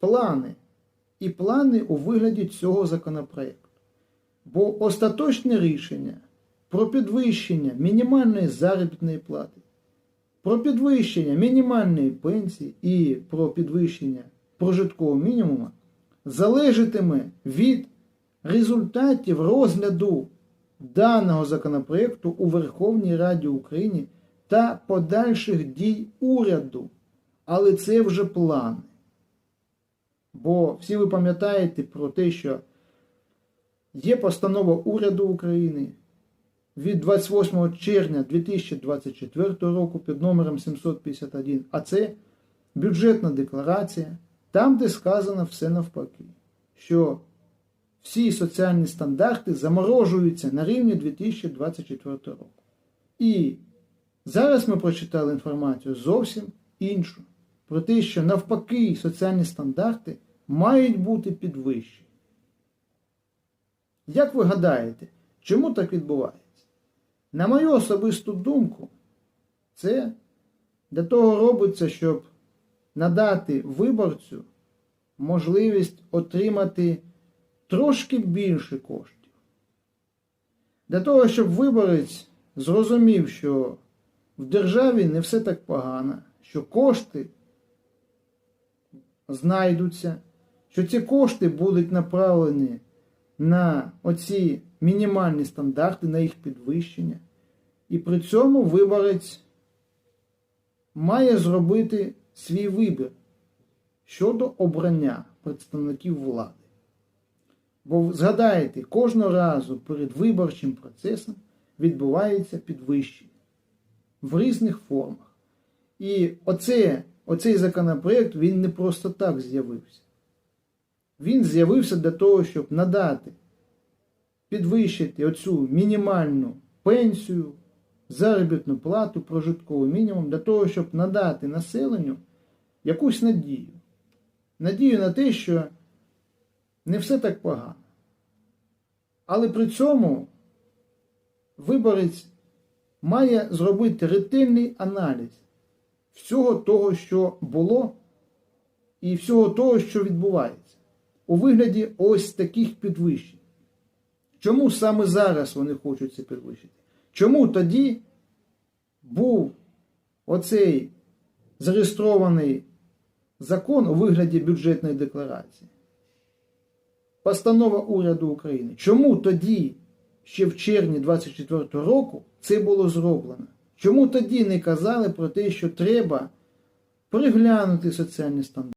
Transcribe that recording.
плани. І плани у вигляді цього законопроекту. Бо остаточне рішення про підвищення мінімальної заробітної плати, про підвищення мінімальної пенсії і про підвищення прожиткового мінімуму залежатиме від результатів розгляду даного законопроекту у Верховній Раді України та подальших дій уряду. Але це вже плани. Бо всі ви пам'ятаєте про те, що є постанова уряду України від 28 червня 2024 року під номером 751, а це бюджетна декларація, там, де сказано все навпаки, що всі соціальні стандарти заморожуються на рівні 2024 року. І зараз ми прочитали інформацію зовсім іншу. Про те, що навпаки соціальні стандарти мають бути підвищені. Як ви гадаєте, чому так відбувається? На мою особисту думку, це для того робиться, щоб надати виборцю можливість отримати трошки більше коштів. Для того, щоб виборець зрозумів, що в державі не все так погано, що кошти знайдуться, що ці кошти будуть направлені на оці мінімальні стандарти, на їх підвищення. І при цьому виборець має зробити свій вибір щодо обрання представників влади. Бо згадайте, кожного разу перед виборчим процесом відбувається підвищення в різних формах. І оце, оцей законопроект він не просто так з'явився. Він з'явився для того, щоб надати, підвищити оцю мінімальну пенсію, заробітну плату, прожитковий мінімум, для того, щоб надати населенню якусь надію. Надію на те, що не все так погано. Але при цьому виборець має зробити ретельний аналіз всього того, що було, і всього того, що відбувається, у вигляді ось таких підвищень. Чому саме зараз вони хочуть це підвищити? Чому тоді був оцей зареєстрований закон у вигляді бюджетної декларації? Постанова уряду України. Чому тоді, ще в червні 24 року, це було зроблено? Чому тоді не казали про те, що треба переглянути соціальні стандарти?